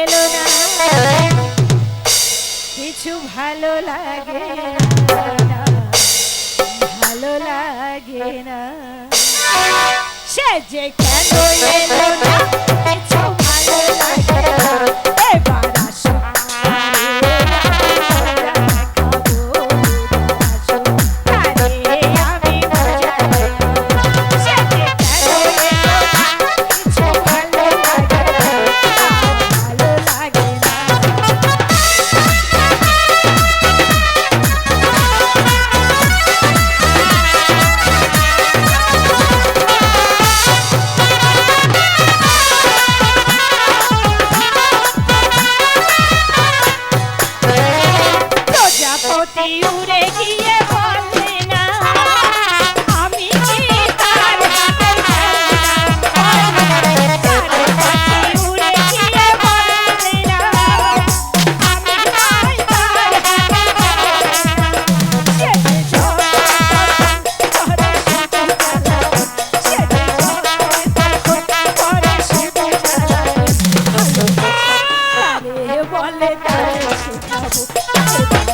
এলো না। কিছু ভালো লাগে না ভালো লাগে না। সে যে কেন এলো না সুখাবো